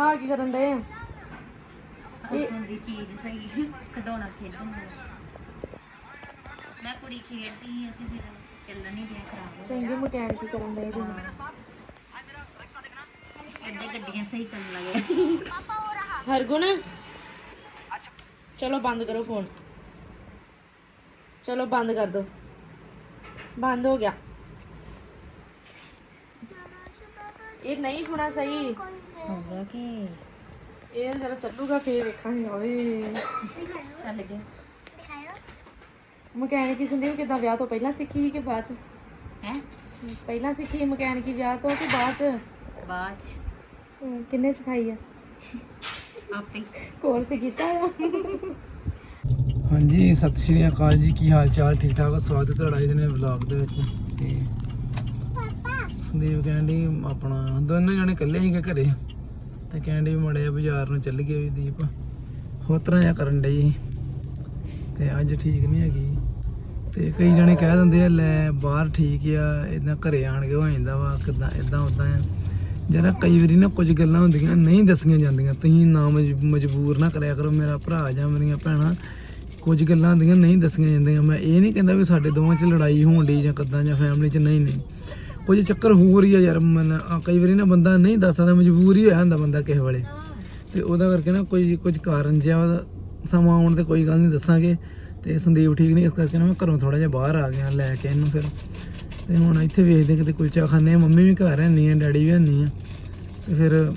ਹਾਂ ਕੀ ਕਰਨ ਦੇ ਹੱਥਾਂ ਦੀ ਚੀਜ਼ ਸਹੀ ਖਡੌਣਾ ਖੇਡਣ ਦਾ ਮੈਂ ਕੁੜੀ ਖੇਡਦੀ ਆ ਤੇ ਫਿਰ ਚੱਲਣ ਨਹੀਂ ਰਿਹਾ ਖਰਾਬ ਹੋ ਚੰਗੇ ਮਕੈਨਿਕ ਕਰਨ ਦੇ ਇਹਦੇ ਅੱਡੇ ਗੱਡੀਆਂ ਸਹੀ ਕਰਨ ਲੱਗੇ। ਹਰਗੁਣ ਚਲੋ ਬੰਦ ਕਰੋ ਫੋਨ। ਚਲੋ ਬੰਦ ਕਰ ਦੋ। ਬੰਦ ਹੋ ਗਿਆ। ਇਹ ਨਹੀਂ ਹੋਣਾ ਸਹੀ। ਹੋ ਗਿਆ ਕਿ? ਇਹ ਜਰਾ ਚੱਲੂਗਾ ਫੇਰ ਵੇਖਾਂਗੇ ਓਏ। ਚੱਲ ਗਿਆ ਮਕੈਨਿਕੀ ਸੰਦੀਪ ਕਿਦਾਂ ਵਿਆਹ ਤੋਂ ਪਹਿਲਾਂ ਸਿੱਖੀ ਸੀ ਕਿ ਬਾਅਦ ਚ? ਹੈ? ਪਹਿਲਾਂ ਸਿੱਖੀ ਮਕੈਨਿਕੀ ਵਿਆਹ ਤੋਂ ਕਿ ਬਾਅਦ ਚ? ਬਾਅਦ ਚ। ਹਮ, ਕਿੰਨੇ ਸਿਖਾਈ ਆ? ਆਪੇ। ਕੋਰਸ ਕੀਤਾ ਆ? ਹਾਂਜੀ ਸਤਿ ਸ਼੍ਰੀ ਅਕਾਲ ਜੀ। ਕੀ ਹਾਲ ਚਾਲ? ਠੀਕ ਠਾਕ ਸਵਾਗਤ ਹੈ ਤੁਹਾਡਾ ਇਹਦੇ ਨੇ ਵਲੌਗ ਦੇ ਵਿੱਚ। ਤੇ ਸੰਦੀਪ ਕਹਿੰਦੀ ਆਪਣਾ, ਦੋਨੇ ਜਣੇ ਇਕੱਲੇ ਸੀਗੇ ਘਰੇ? ਤੇ ਕਹਿੰਦੀ ਮੜੇ ਬਾਜ਼ਾਰ ਨੂੰ ਚੱਲ ਗਏ ਵੀ ਦੀਪ। ਹੋਰ ਤਰ੍ਹਾਂ ਜਿਹਾ ਕਰਨ ਡਈ ਸੀ। ਤੇ ਅੱਜ ਠੀਕ ਨਹੀਂ ਹੈਗੀ। ਤੇ ਕਈ ਜਣੇ ਕਹਿ ਦਿੰਦੇ ਆ, ਲੈ ਬਾਹਰ ਠੀਕ ਆ ਇਦਾਂ ਘਰੇ ਆਣ ਕੇ ਹੋ ਜਾਂਦਾ ਵਾ, ਕਿਦਾਂ ਇਦਾਂ ਉਦਾਂ ਆ। ਜਿਹੜਾ ਕਈ ਵਾਰੀ ਨਾ ਕੁਝ ਗੱਲਾਂ ਹੁੰਦੀਆਂ, ਨਹੀਂ ਦੱਸੀਆਂ ਜਾਂਦੀਆਂ। ਤੁਸੀਂ ਨਾ ਮਜ- ਮਜਬੂਰ ਨਾ ਕਰਿਆ ਕਰੋ, ਮੇਰਾ ਭਰਾ ਜਾਂ ਮੇਰੀਆਂ ਭੈਣਾਂ। ਕੁਝ ਗੱਲਾਂ ਹੁੰਦੀਆਂ, ਨਹੀਂ ਦੱਸੀਆਂ ਜਾਂਦੀਆਂ। ਮੈਂ ਇਹ ਨਹੀਂ ਕਹਿੰਦਾ ਵੀ ਸਾਡੇ ਦੋਵਾਂ 'ਚ ਲੜਾਈ ਹੋਣ ਡਈ ਜਾਂ ਕਿੱਦਾਂ ਜਾਂ ਫੈਮਿਲੀ 'ਚ, ਨਹੀਂ ਨਹੀਂ। ਕੁਝ ਚੱਕਰ ਹੋਰ ਹੀ ਆ ਯਾਰ ਮਨ ਕਈ ਵਾਰੀ ਨਾ ਬੰਦਾ ਨਹੀਂ ਦੱਸ ਸਕਦਾ, ਮਜਬੂਰ ਹੀ ਹੋਇਆ ਹੁੰਦਾ ਬੰਦਾ ਕਿਸੇ ਵੇਲੇ। ਤੇ ਉਹਦਾ ਕਰਕੇ ਨਾ ਕੋਈ, ਕੁਝ ਕਾਰਨ ਜਿਹਾ ਉਹਦਾ ਸਮਾਂ ਆਉਣ ਤੇ ਕੋਈ ਗੱਲ ਨਹੀਂ ਦੱਸਾਂਗੇ। ਤੇ ਸੰਦੀਪ ਠੀਕ ਨਹੀਂ, ਇਸ ਕਰਕੇ ਨਾ ਮੈਂ ਘਰੋਂ ਥੋੜਾ ਜਿਹਾ ਬਾਹਰ ਆ ਗਿਆ, ਲੈ ਕੇ ਇਹਨੂੰ ਫਿਰ। ਤੇ ਹੁਣ ਇੱਥੇ ਵੇਖਦੇ ਕਿਤੇ ਕੁਲਚਾ ਖਾਣੇ ਮੰਮੀ ਵੀ ਘਰ ਹੈ ਨਹੀਂ ਆ, ਡੈਡੀ ਵੀ ਹੈ ਨਹੀਂ ਆ। ਤੇ ਫਿਰ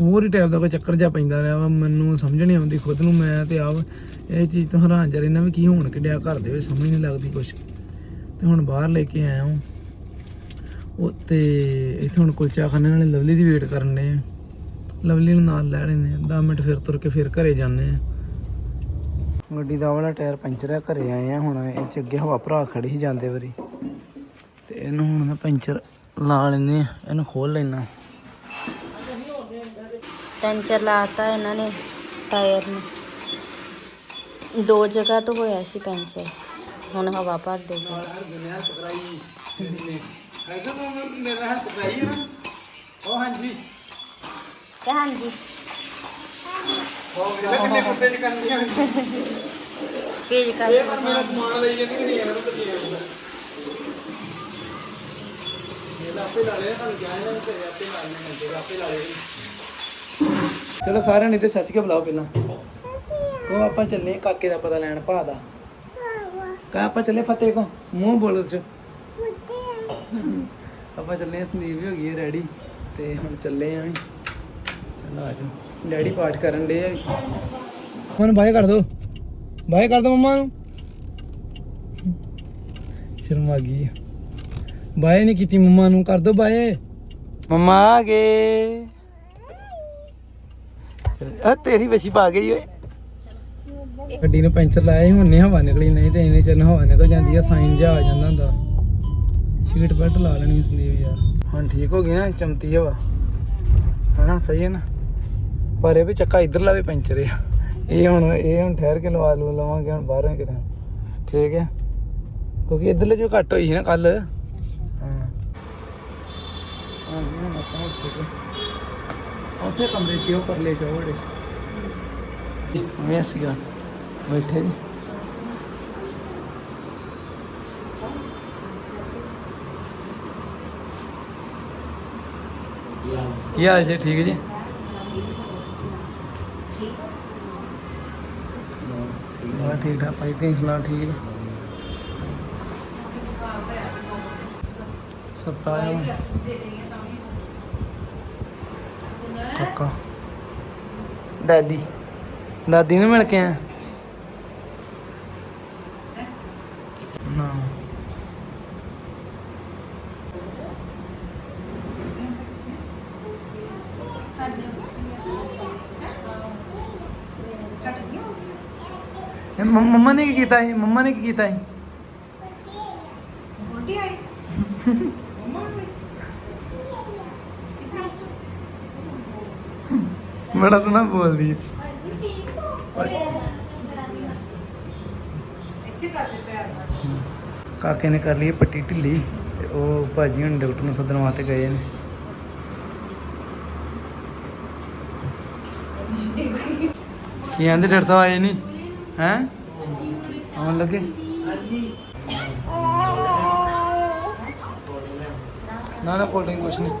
ਹੋਰ ਹੀ ਟਾਈਪ ਦਾ ਕੋਈ ਚੱਕਰ ਜਿਹਾ ਪੈਂਦਾ ਰਿਹਾ ਵਾ, ਮੈਨੂੰ ਸਮਝ ਨਹੀਂ ਆਉਂਦੀ ਖੁਦ ਨੂੰ, ਮੈਂ ਤੇ ਆਪ ਇਹ ਚੀਜ਼ ਤੋਂ ਹੈਰਾਨ ਜਾ ਰਹਿਣਾ ਵੀ ਕੀ ਹੋਣ, ਕਿਡਿਆ ਘਰ ਦੇ ਵਿੱਚ ਸਮਝ ਨਹੀਂ ਲੱਗਦੀ ਕੁਛ। ਤੇ ਹੁਣ ਬਾਹਰ ਲੈ ਕੇ ਆਇਆ ਹਾਂ ਉਹ ਇੱਥੇ ਹੁਣ ਕੁਲਚਾ ਖਾਣੇ ਨਾਲੇ ਲਵਲੀ ਦੀ ਵੇਟ ਕਰਨੇ ਆ। ਲਵਲੀ ਨੂੰ ਨਾਲ ਲੈ ਲੈਂਦੇ ਆ। 10 ਮਿੰਟ ਫਿਰ ਤੁਰ ਕੇ ਫਿਰ ਘਰੇ ਜਾਂਦੇ ਆ। ਗੱਡੀ ਦਾ ਵਾਲਾ ਟਾਇਰ ਪੈਂਚਰ ਹੈ ਘਰੇ ਆਏ ਆ ਹੁਣ। ਇਹ ਚ ਅੱਗੇ ਹਵਾ ਭਰਾ ਖੜੀ ਸੀ ਜਾਂਦੇ ਵਾਰੀ। ਤੇ ਇਹਨੂੰ ਹੁਣ ਮੈਂ ਪੈਂਚਰ ਲਾ ਲੈਂਦੇ ਆ। ਇਹਨੂੰ ਖੋਲ ਲੈਣਾ ਪੈਂਚਰ ਲਾਤਾ ਇਹਨਾਂ ਨੇ ਟਾਇਰ ਨੂੰ। ਦੋ ਜਗ੍ਹਾ ਤੋਂ ਹੋਇਆ ਸੀ ਪੈਂਚਰ। ਹੁਣ ਹਵਾ ਭਰ ਦੇਗੀ ਮੇਰਾ ਹੱਥ ਪਾਈ ਨਾ। ਉਹ ਹਾਂਜੀ। ਤੇ ਹਾਂਜੀ। ਉਹ ਮੇਰੇ ਕਿੰਨੇ ਕੁੱਤੇ ਚ ਕਰਨੀਆਂ ਪੇਜ ਕਰ ਇਹ ਪਰ ਮੇਰਾ ਸਮਾਨ ਲਈ ਜਾਂਦੀ ਨਹੀਂ ਯਾਰ ਤਾਂ ਕੀ ਹੋਊਗਾ ਇਹ ਆਪੇ ਲਾ ਲਿਆ ਤੁਹਾਨੂੰ ਕਿਹਾ ਨਾ ਤੇ ਆਪੇ ਲਾ ਲੈਣੇ ਤੇ ਆਪੇ ਲਾ ਲਏ ਚਲੋ ਸਾਰਿਆਂ ਨੇ ਤੇ ਸੱਚ ਕੇ ਬੁਲਾਓ ਪਹਿਲਾਂ। ਕੋ ਆਪਾਂ ਚੱਲੇ ਕਾਕੇ ਦਾ ਪਤਾ ਲੈਣ ਭਾ ਦਾ? ਕਾ ਆਪਾਂ ਚੱਲੇ ਫਤਿਹ ਕੋ? ਮੂੰਹ ਬੋਲ ਚ ਆਪਾਂ ਚੱਲੇ ਆਂ ਸੰਦੀਪ ਵੀ ਹੋ ਗਈ ਹੈ ਰੈਡੀ ਤੇ ਹੁਣ ਚੱਲੇ ਆਂ ਵੀ। ਚਲੋ ਆ ਜਾਓ ਡੈਡੀ ਪਾਠ ਕਰਨ ਦੇ ਆ ਹੁਣ ਬਾਏ ਕਰ ਦੋ। ਬਾਏ ਕਰ ਦੋ ਮੰਮਾ ਨੂੰ। ਸ਼ਰਮ ਆ ਗਈ ਬਾਏ ਨਹੀਂ ਕੀਤੀ ਮੰਮਾ ਨੂੰ। ਕਰ ਦੋ ਬਾਏ। ਮੰਮਾ ਆ ਗਏ। ਆ ਤੇਰੀ ਵਸੀ ਪਾ ਗਈ ਓਏ। ਗੱਡੀ ਨੂੰ ਪੈਂਚਰ ਲਾਇਆ ਸੀ ਹੁਣ ਨਹੀਂ ਹਵਾ ਨਿਕਲੀ ਨਹੀਂ ਤੇ ਇੰਨੇ ਚਿਰ ਨੂੰ ਹਵਾ ਨਿਕਲ ਜਾਂਦੀ ਆ ਸਾਈਨ ਜਾ ਆ ਜਾਂਦਾ ਹੁੰਦਾ। ਸੀਟ ਬੈਲਟ ਲਾ ਲੈਣੀ ਸੰਦੀਪ ਯਾਰ। ਹੁਣ ਠੀਕ ਹੋ ਗਈ ਨਾ ਚਮਤੀ ਹਵਾ। ਹਨਾ ਸਹੀ ਹੈ ਨਾ? ਪਰ ਇਹ ਵੀ ਚੱਕਾ ਇਧਰਲਾ ਵੀ ਪੈਂਚਰ ਆ। ਇਹ ਹੁਣ ਇਹ ਹੁਣ ਠਹਿਰ ਕੇ ਲਵਾ ਲੂ ਲਵਾਂਗੇ ਹੁਣ ਬਾਹਰੋਂ ਕਿਤੇ। ਠੀਕ ਹੈ? ਕਿਉਂਕਿ ਇਧਰਲੇ ਜੋ ਘੱਟ ਹੋਈ ਸੀ ਨਾ ਕੱਲ ਹਾਂ। ਹਾਂ ਉੱਥੇ ਤੇ ਉਸੇ ਕਮਰੇ 'ਚ ਉਹ ਪਰਲੇ 'ਚ ਮੈਂ ਸੀਗਾ ਬੈਠੇ ਜੀ। ਕੀ ਹਾਲ ਜੀ ਠੀਕ ਜੀ? ਹਾਂ ਠੀਕ ਠਾਕ ਭਾਈ ਤੁਸੀਂ ਸੁਣਾਓ ਠੀਕ ਹੈ ਸਤਾਇਆ। ਕਾਕਾ। ਦਾਦੀ। ਦਾਦੀ ਨੂੰ ਮਿਲ ਕੇ ਆਇਆ ਨਾ ਇਹ ਮੰਮ- ਮੰਮਾ ਨੇ ਕੀ ਕੀਤਾ ਸੀ ਮੰਮਾ ਨੇ ਕੀ ਕੀਤਾ ਸੀ ਬੜਾ ਸੋਹਣਾ ਬੋਲਦੀ ਹੈ। ਕਾਕੇ ਨੇ ਕਰ ਲਈ ਹੈ ਪੱਟੀ ਢਿੱਲੀ ਤੇ ਉਹ ਭਾਜੀ ਹੁਣ ਡਾਕਟਰ ਨੂੰ ਸੱਦਣ ਵਾਸਤੇ ਗਏ ਨੇ। ਕੀ ਕਹਿੰਦੇ ਡਾਕਟਰ ਸਾਹਿਬ ਆਏ ਨਹੀਂ? ਹੈ? ਆਉਣ ਲੱਗੇ? ਨਾ ਨਾ ਕੋਲ ਡਰਿੰਕ ਕੁਛ ਨਹੀਂ।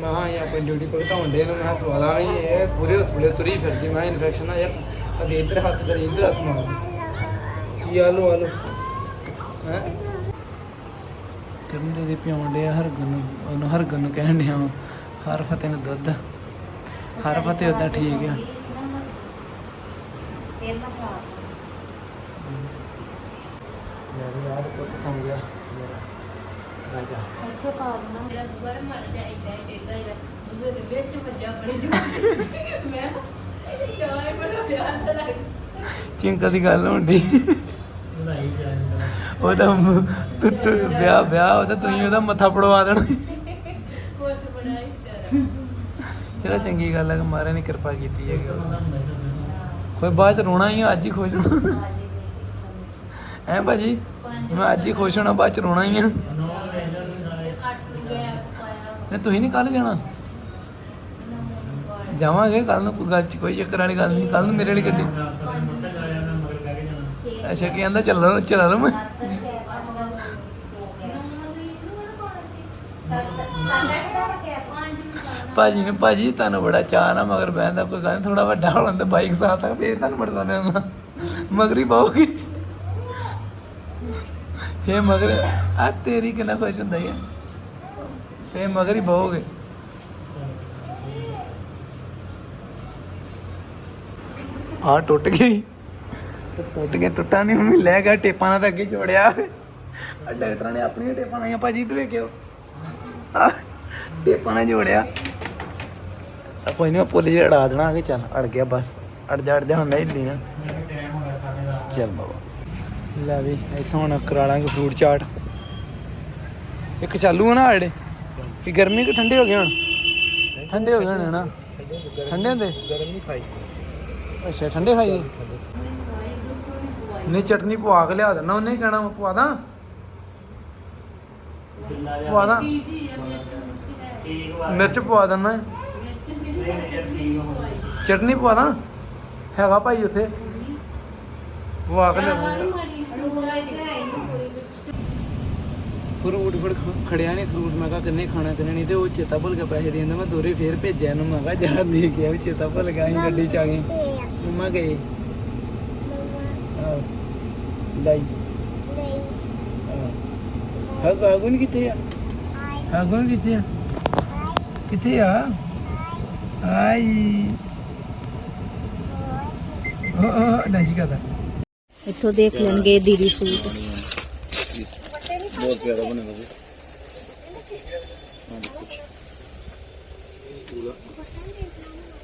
ਮੈਂ ਹਾਂ ਆਪਣੀ ਡਿਊਟੀ ਭੁਗਤਾਉਣ ਦੇ ਨੂੰ, ਮੈਂ ਸਵਾਲਾਂ ਵੀ ਇਹ ਪੂਰੇ ਹਸਪਤਾਲੇ ਤੁਰੀ ਫਿਰਦੀ, ਮੈਂ ਇਨਫੈਕਸ਼ਨ ਆ, ਯਾਰ ਕਦੇ ਇੱਧਰ ਹੱਥ ਕਦੇ ਇੱਧਰ ਹੱਥ ਮਾਰ। ਕੀ ਆਲੋ ਆਲੋ ਹੈ? ਕਰਨ ਦੇ ਪਿਉਣ ਡਿਆ ਹਰਗਨ ਨੂੰ, ਉਹਨੂੰ ਹਰਗਨ ਨੂੰ ਕਹਿਣ ਡਿਆ ਹਰ ਫਤਿਹ ਨੂੰ ਦੁੱਧ। ਹਰ ਫਤਿਹ ਉਦਾਂ ਠੀਕ ਆ। ਫੇਰ ਮੈਂ ਖਾ ਯਾਰ ਯਾਰ ਪੁੱਤ ਸਮਝ ਗਿਆ ਰਾਜਾ ਇੱਥੇ ਪਾ ਦੇਣਾ। ਮੇਰਾ ਦੁਬਾਰਾ ਮਰ ਜਾਈਦਾ ਚਾਹੀਦਾ ਹੈ ਦੂਏ ਦੇ ਵਿੱਚ ਵੱਜਾ ਬੜੀ ਜੂ ਮੈਂ ਚਾਹੇ ਬੜਾ ਪਿਆਰ ਤਾਂ ਲੱਗ ਚਿੰਤਾ ਦੀ ਗੱਲ ਹੁੰਦੀ ਉਹਦਾ ਮ- ਤੂੰ ਤੂੰ ਵਿਆਹ ਵਿਆਹ ਉਹਦਾ ਤੁਸੀਂ ਉਹਦਾ ਮੱਥਾ ਪੜਵਾ ਦੇਣਾ। ਕੋਸ ਬਣਾਈ ਚਾਰਾ ਚਲੋ ਚੰਗੀ ਗੱਲ ਹੈ ਕਿ ਮਹਾਰਾਜ ਨੇ ਕਿਰਪਾ ਕੀਤੀ ਹੈ ਕੋਈ ਬਾਅਦ ਚ ਰੋਣਾ ਹੀ ਆ, ਅੱਜ ਹੀ ਖੁਸ਼ ਹੋਣਾ। ਐ ਭਾਜੀ? ਮੈਂ ਅੱਜ ਹੀ ਖੁਸ਼ ਹੋਣਾ ਬਾਅਦ ਚ ਰੋਣਾ ਹੀ ਆ। ਨਹੀਂ ਤੁਸੀਂ ਨਹੀਂ ਕੱਲ ਜਾਣਾ? ਜਾਵਾਂਗੇ ਕੱਲ ਨੂੰ ਕੋਈ ਗੱਲ ਚ ਕੋਈ ਚੱਕਰ ਵਾਲੀ ਗੱਲ ਨਹੀਂ ਕੱਲ ਨੂੰ ਮੇਰੇ ਵਾਲੀ ਗੱਡੀ। ਅੱਛਾ ਕੀ ਕਹਿੰਦਾ ਚੱਲ ਚਲਾ ਰਹਾ ਮੈਂ। ਭਾਜੀ ਨੇ, ਭਾਜੀ, ਤੁਹਾਨੂੰ ਬੜਾ ਚਾਹ ਨਾ, ਮਗਰ ਬਹਿੰਦਾ ਕੋਈ ਗੱਲ ਥੋੜਾ ਵੱਡਾ ਹੋਣ ਤੇ ਬਾਈਕ ਸਾਥ ਤੱਕ ਫੇਰ ਤੁਹਾਨੂੰ ਬੜਾ ਦੇਣਾ ਮਗਰੀ ਪਾਓਗੇ ਫੇ ਮਗਰ, ਆ ਤੇਰੀ ਕਿੰਨਾ ਖੁਸ਼ ਹੁੰਦਾ ਹੈ ਫੇ ਮਗਰ ਹੀ ਪਾਓਗੇ ਆ ਟੁੱਟ ਗਈ। ਟੁੱਟ ਗਿਆ, ਟੁੱਟਾ ਨਹੀਂ ਮੰਮੀ, ਲੈ ਗਿਆ ਟੇਪਾਂ ਨਾਲ ਤਾਂ ਅੱਗੇ ਜੋੜਿਆ। ਆ ਡਾਕਟਰਾਂ ਨੇ ਆਪਣੀਆਂ ਟੇਪਾਂ ਲਾਈਆਂ, ਭਾਜੀ, ਇਧਰ ਵੇਖਿਓ। ਟੇਪਾਂ ਨਾਲ ਜੋੜਿਆ। ਆ ਕੋਈ ਨਹੀਂ ਮੈਂ ਪੁੱਲ ਜਿਹਾ ਅੜਾ ਦੇਣਾ, ਆ ਚੱਲ, ਅੜ ਗਿਆ ਬਸ। ਅੜ ਜਾ ਅੜ ਜਾ ਹੁਣ ਨਹੀਂ ਹਿੱਲੀ ਨਾ। ਚੱਲ ਬਾਬਾ। ਲੈ ਵੀ, ਇੱਥੋਂ ਹੁਣ ਕਰਾ ਲਾਂਗੇ ਫਰੂਟ ਚਾਟ ਇੱਕ ਚਾਲੂ ਆ ਨਾ ਆੜੇ। ਕਿ ਗਰਮੀ ਕਿ ਠੰਡੇ ਹੋ ਗਏ ਹੁਣ? ਠੰਡੇ ਹੋ ਗਏ ਹੋਣੇ ਨਾ? ਠੰਡੇ ਹੁੰਦੇ? ਗਰਮ ਖਾਈ ਅੱਛਾ, ਠੰਡੇ ਖਾਈ। ਨਹੀਂ, ਚਟਨੀ ਪਵਾ ਕੇ ਲਿਆ ਦੇਣਾ, ਉਹਨੇ ਕਹਿਣਾ ਮੈਂ ਪਵਾ ਦਾਂ। ਪਵਾ ਦਾਂ। ਮਿਰਚ ਪਵਾ ਦਿੰਦਾ। ਚਟਨੀ ਪਵਾ ਦਾਂ? ਹੈਗਾ ਭਾਈ ਉੱਥੇ। ਪਵਾ ਕੇ ਲਿਆ ਫਰੂਟ ਫੜ ਖੜਿਆ ਨਹੀਂ ਫਰੂਟ। ਮੈਂ ਕਿਹਾ ਕਿੰਨੇ ਖਾਣਾ, ਕਿੰਨੇ ਨਹੀਂ ਤੇ ਉਹ ਚੇਤਾ ਭੁੱਲ ਗਿਆ ਪੈਸੇ ਦੇਣ ਦਾ। ਮੈਂ ਦੋਰੇ ਫੇਰ ਭੇਜਿਆ ਇਹਨੂੰ। ਮੈਂ ਕਿਹਾ ਜਾ ਦੇ ਕੇ ਵੀ ਚੇਤਾ ਭੁੱਲ ਗਿਆ ਅਸੀਂ ਗੱਡੀ ਚ ਆ ਗਏ। ਮੰਮਾ ਗਏ। ਦਾਈ ਹਾਂ ਗਾਗੁਨ ਕਿੱਥੇ ਆ? ਗਾਗੁਨ ਕਿੱਥੇ ਆ? ਕਿੱਥੇ ਆ? Hai. Oh, oh, ਨਾ ਜੀ ਕਹਦਾ ਇੱਥੋਂ ਦੇਖ ਲੈਣਗੇ ਦੀਦੀ ਸੂਟ ਬਹੁਤ ਪਿਆਰਾ ਬਣਿਆ ਜੀ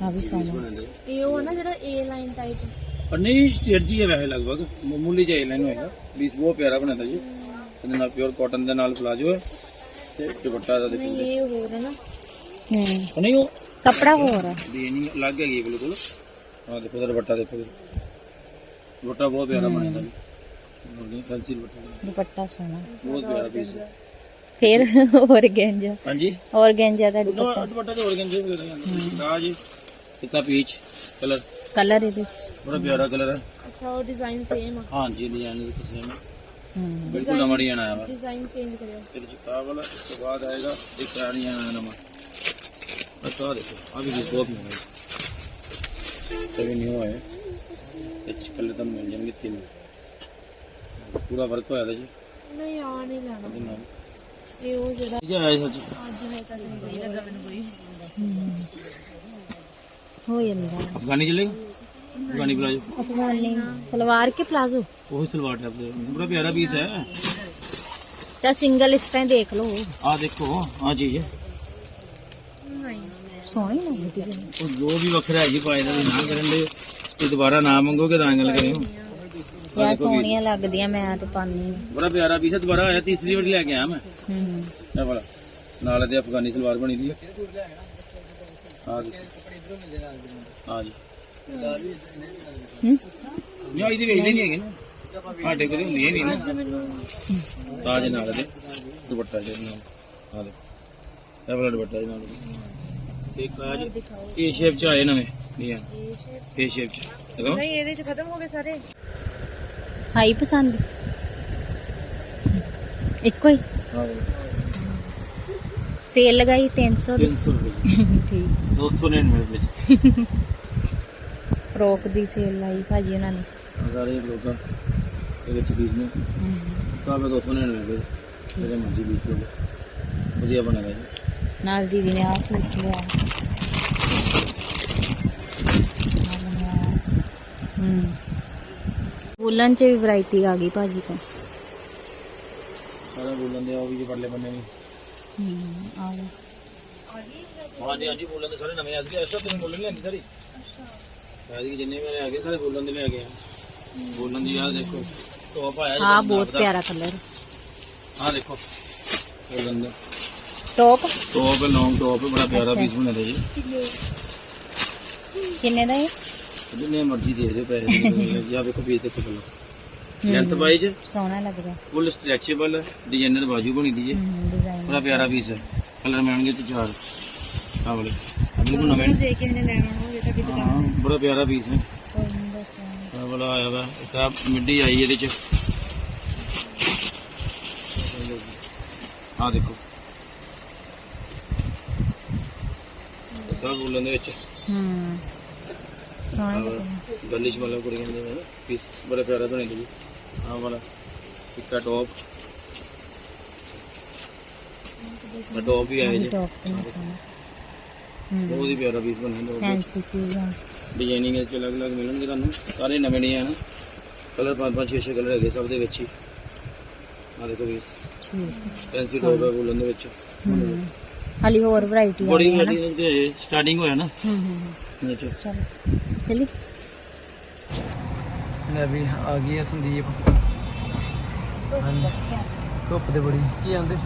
ਆ ਵੀ ਸੋਹਣਾ ਇਹ ਉਹ ਨਾ ਜਿਹੜਾ A ਲਾਈਨ ਟਾਈਪ ਪਰ ਨਹੀਂ ਸਟੇਟ ਜੀ ਹੈ ਵੈਸੇ ਲਗਭਗ ਮਾਮੂਲੀ ਜਿਹਾ ਲਾਈਨ ਹੋਏਗਾ ਬੀਸ ਬਹੁਤ ਪਿਆਰਾ ਬਣਿਆ ਜੀ ਇਹਦੇ ਨਾਲ ਪਿਓਰ ਕਾਟਨ ਦੇ ਨਾਲ ਪਲਾਜੋ ਹੈ ਤੇ ਦੁਪੱਟਾ ਦਾ ਦੇਖੋ ਇਹ ਹੋਰ ਹੈ ਨਾ ਹੂੰ ਨਹੀਂ ਉਹ ਕਪੜਾ ਹੋਰ ਆ ਡਿਜ਼ਾਈਨਿੰਗ ਅਲੱਗ ਹੈਗੀ ਬਿਲਕੁਲ ਆਹ ਦੇਖੋ ਇਹਦਾ ਦੁਪੱਟਾ ਦੇਖੋ ਦੁਪੱਟਾ ਬਹੁਤ ਪਿਆਰਾ ਬਣਾਦਾ ਜੀ ਫੈਂਸੀ ਦੁਪੱਟਾ ਦੁਪੱਟਾ ਸੋਹਣਾ ਬਹੁਤ ਪਿਆਰਾ ਪੀਸ ਹੈ ਫਿਰ ਔਰਗੈਂਜਾ ਹਾਂਜੀ ਔਰਗੈਂਜਾ ਦਾ ਦੁਪੱਟਾ ਦੁਪੱਟਾ ਤੇ ਔਰਗਨਜੇ ਵਗੈਰਾ ਆਂਦਾ ਆ ਜੀ ਕਿਤਾ ਪੀਚ ਕਲਰ ਕਲਰ ਇਹਦੇ ਚ ਬੜਾ ਪਿਆਰਾ ਕਲਰ ਹੈ ਅੱਛਾ ਉਹ ਡਿਜ਼ਾਈਨ ਸੇਮ ਆ ਹਾਂਜੀ ਡਿਜ਼ਾਈਨ ਦੇ ਸੇਮ ਹੂੰ ਬਿਲਕੁਲ ਨਵਾਂ ਡਿਜ਼ਾਈਨ ਆਇਆ ਵਾ ਡਿਜ਼ਾਈਨ ਚੇਂਜ ਕਰਿਓ ਫਿਰ ਚਿੱਟਾ ਵਾਲਾ ਉਸ ਤੋਂ ਬਾਅਦ ਆਏਗਾ ਇੱਕ ਪੁਰਾਣੀ ਆਇਆ ਨਵਾਂ ਅੱਛਾ ਦੇਖੋ ਆ ਵੀ ਬਹੁਤ ਮਹਿੰਗਾ ਹੈ ਇਹ ਵੀ ਨਿਊ ਹੈ ਇਹ ਕਲਰ ਤਾਂ ਮਿਲ ਜਾਣਗੇ ਤਿੰਨ ਪੂਰਾ ਵਰਕ ਹੋਇਆ ਦਾ ਜੀ ਨਹੀਂ ਆ ਨਹੀਂ ਲੈਣਾ ਇਹਦੇ ਨਾਲ ਇਹ ਉਹ ਜਿਹੜਾ ਇਹ ਆਇਆ ਸੱਚ ਅੱਜ ਹੈ ਤਾਂ ਨਹੀਂ ਸਹੀ ਲੱਗਾ ਮੈਨੂੰ ਕੋਈ ਹੋ ਜਾਂਦਾ ਅਫਗਾਨੀ ਚੱਲੇਗਾ ਅਫਗਾਨੀ ਪਲਾਜੋ ਅਫਗਾਨੀ ਸਲਵਾਰ ਕੇ ਪਲਾਜ਼ੋ ਉਹ ਸਲਵਾਰ ਟਾਈਪ ਦਾ ਬੜਾ ਪਿਆਰਾ ਪੀਸ ਹੈ ਤਾਂ ਸਿੰਗਲ ਇਸ ਤਰ੍ਹਾਂ ਹੀ ਦੇਖ ਲਓ ਆ ਦੇਖੋ ਆ ਚੀਜ਼ ਹੈ ਨਹੀਂ ਸੋਹਣੀ ਲੱਗਦੀ ਹੈ ਉਹ ਜੋ ਵੀ ਵੱਖਰਾ ਹੈ ਜੀ ਪਾਏ ਦਾ ਨਾ ਕਰਨ ਦੇ ਤੇ ਦੁਬਾਰਾ ਨਾ ਮੰਗੋਗੇ ਤਾਂ ਗੱਲ ਕਰਿਓ। ਯਾਰ ਸੋਹਣੀਆਂ ਲੱਗਦੀਆਂ ਮੈਂ ਤੇ ਪਾਣੀ ਬੜਾ ਪਿਆਰਾ ਪੀਸ ਹੈ ਦੁਬਾਰਾ ਆਇਆ ਤੀਸਰੀ ਵਾਰੀ ਲੈ ਕੇ ਆਇਆ ਮੈਂ। ਹੂੰ ਇਹ ਵਾਲਾ ਨਾਲ ਦੇ ਅਫਗਾਨੀ ਸਲਵਾਰ ਬਣੀ ਦੀ ਹੈ। ਆ ਜੀ। ਆ ਜੀ। ਹੂੰ। ਨਹੀਂ ਇਹਦੇ ਵੇਚਦੇ ਨਹੀਂ ਹੈਗੇ ਨਾ। ਸਾਡੇ ਕੋਲ ਹੁੰਦੀਆਂ ਨਹੀਂ ਨਾ। ਤਾਜ ਨਾਲ ਦੇ ਦੁਪੱਟਾ ਜਿਹੜਾ ਨਾਲ ਆ ਦੇ। ਇਹ ਵਾਲਾ ਦੁਪੱਟਾ ਜੀ ਨਾਲ ਇੱਕ ਆ ਜੀ ਇਹ ਸ਼ੇਪ ਚ ਆਏ ਨਵੇਂ। ਇਹ ਆ। ਇਹ ਸ਼ੇਪ ਚ। ਦੇਖੋ ਨਹੀਂ ਇਹਦੇ ਚ ਖਤਮ ਹੋ ਗਏ ਸਾਰੇ। ਆਈ ਪਸੰਦ। ਇੱਕੋ ਹੀ। ਹਾਂ ਸੇਲ ਲਗਾਈ 300 ਦੀ। 300 ਰੁਪਏ। ਠੀਕ। 299 ਰੁਪਏ ਚ। ਫਰੋਕ ਦੀ ਸੇਲ ਲਾਈ ਭਾਜੀ ਉਹਨਾਂ ਨੇ। ਸਾਰੇ ਲੋਕਾਂ ਇਹਦੇ ਚ ਪੀਸ ਨੇ। ਸਭ 299 ਰੁਪਏ ਜਿਹੜੇ ਮਰਜ਼ੀ ਪੀਸ ਲਓ। ਵਧੀਆ ਬਣੇਗਾ ਜੀ। ਨਾਲ ਦੀਦੀ ਨੇ ਆ ਸੂਟ ਲਿਆ ਹੂੰ ਵੂਲਨ ਚ ਵੀ ਵੈਰਾਈਟੀ ਆ ਗਈ ਭਾਜੀ ਕੋਲ ਸਾਰੇ ਬੋਲਣ ਦੇ ਆ ਉਹ ਵੀ ਜੀ ਪਰਲੇ ਬੰਨੇ ਵੀ ਹੂੰ ਆ ਗਈ ਹਾਂਜੀ ਹਾਂਜੀ ਬੋਲਣ ਦੇ ਸਾਰੇ ਨਵੇਂ ਆ ਗਏ ਐਸਾ ਤੁਸੀਂ ਬੋਲਣ ਨਹੀਂ ਆਂਦੀ ਸਾਰੀ ਐਸੀ ਜਿੰਨੇ ਮੇਰੇ ਆ ਗਏ ਸਾਰੇ ਬੋਲਣ ਦੇ ਲੈ ਗਏ ਆ ਬੋਲਣ ਦੀ ਆ ਦੇਖੋ ਟੋਪ ਆਇਆ ਆ ਬਹੁਤ ਪਿਆਰਾ ਕਲਰ ਆ ਦੇਖੋ ਬੋਲਣ ਟੌਪ ਟੋਪ ਲੌਂਗ ਟੋਪ ਬੜਾ ਪਿਆਰਾ ਪੀਸ ਬਣਦਾ ਜੀ। ਕਿੰਨੇ ਦਾ ਹੈ ਜਿੰਨੇ ਮਰਜ਼ੀ ਦੇ ਦਿਓ ਪੈਸੇ ਜਾਂ। ਵੇਖੋ ਪੀਸ ਦੇਖੋ ਪਹਿਲਾਂ। ਲੈਂਥ ਵਾਈਜ਼ ਸੋਹਣਾ ਲੱਗਦਾ ਫੁੱਲ ਸਟ੍ਰੈਚੇਬਲ ਡਿਜ਼ਾਈਨਰ ਬਾਜੂ ਬਣੀ ਦੀ ਜੀ। ਹੂੰ ਬੜਾ ਪਿਆਰਾ ਪੀਸ ਹੈ। ਕਲਰ ਮਿਲਣਗੇ ਤੇ ਚਾਰ। ਆ ਵਾਲੇ। ਆ ਬਿਲਕੁਲ ਨਵੇਂ। ਜੇ ਕਿਸੇ ਨੇ ਲੈਣਾ ਹੋਵੇ ਤਾਂ ਕਿਤੇ ਹਾਂ ਬੜਾ ਪਿਆਰਾ ਪੀਸ ਹੈ। ਵਾਲਾ। ਆਇਆ ਵਾ। ਇੱਕ ਮਿੱਡੀ ਆਈ ਇਹਦੇ ਚ। ਆ ਦੇਖੋ। ਸਭ ਬੋਲਣ ਦੇ ਵਿੱਚ। ਹੂੰ। ਸੋਹਣਾ ਲੱਗਦਾ। ਗਲਿਸ਼ ਵਾਲਾ ਕੁੜੀਆਂ ਦੇ ਨੇ। ਪੀਸ ਬੜਾ ਪਿਆਰਾ ਬਣੇ ਜੀ ਆ ਵਾਲਾ। ਇੱਕਾ ਟੌਪ ਆ ਟੌਪ ਵੀ ਆਏ ਜੀ। ਟੌਪ ਕਿੰਨਾ ਸੋਹਣਾ। ਹੂੰ। ਬਹੁਤ ਹੀ ਪਿਆਰਾ ਪੀਸ ਬਣਿਆ ਦੋ ਫੈਂਸੀ ਚੀਜ਼ ਆ। ਡਿਜ਼ਾਈਨਿੰਗ ਵਿੱਚ ਅਲੱਗ-ਅਲੱਗ ਮਿਲਣਗੇ ਤੁਹਾਨੂੰ। ਸਾਰੇ ਨਵੇਂ ਡਿਜ਼ਾਈਨ ਕਲਰ ਪੰਜ ਪੰਜ ਛੇ ਛੇ ਕਲਰ ਹੈਗੇ ਸਭ ਦੇ ਵਿੱਚ ਹੀ। ਆ ਦੇਖੋ ਵੀ। ਠੀਕ ਫੈਂਸੀ ਟੌਪ ਹੈ ਬੋਲਣ ਦੇ ਵਿੱਚ। ਹੂੰ। ਹਾਲੀ ਹੋਰ ਵੈਰਾਈਟੀ ਆ ਬੜੀ ਗਈ ਹੈ ਨਾ। ਸਾਡੀ ਤੇ ਸਟਾਰਟਿੰਗ ਹੋਇਆ ਨਾ। ਹੂੰ ਹੂੰ ਹੂੰ। ਇਹਦੇ ਚ। ਚਲੋ ਚਲੀ ਲੈ ਵੀ ਆ ਗਈ ਹੈ ਸੰਦੀਪ। ਹਾਂਜੀ। ਧੁੱਪ ਤੇ ਬੜੀ। ਕੀ ਆਂਦੇ?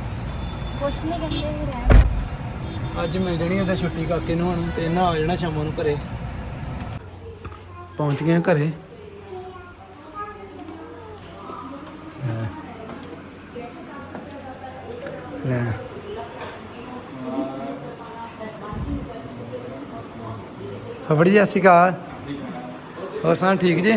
ਕੁਛ ਨਹੀਂ ਕਹਿੰਦੇ ਰਹਿ ਅੱਜ ਮਿਲ ਜਾਣੀ ਉਹਦਾ ਛੁੱਟੀ ਕਾਕੇ ਨੂੰ ਹੁਣ ਤੇ ਨਾ ਆ ਜਾਣਾ ਸ਼ਾਮਾਂ ਨੂੰ ਘਰੇ। ਪਹੁੰਚ ਗਏ ਆ ਘਰੇ। ਲੈ। ਲੈ। ਫਫੜੀ ਜੀ ਸਤਿ ਸ਼੍ਰੀ ਅਕਾਲ। ਹੋਰ ਸਾਂ ਠੀਕ ਜੀ?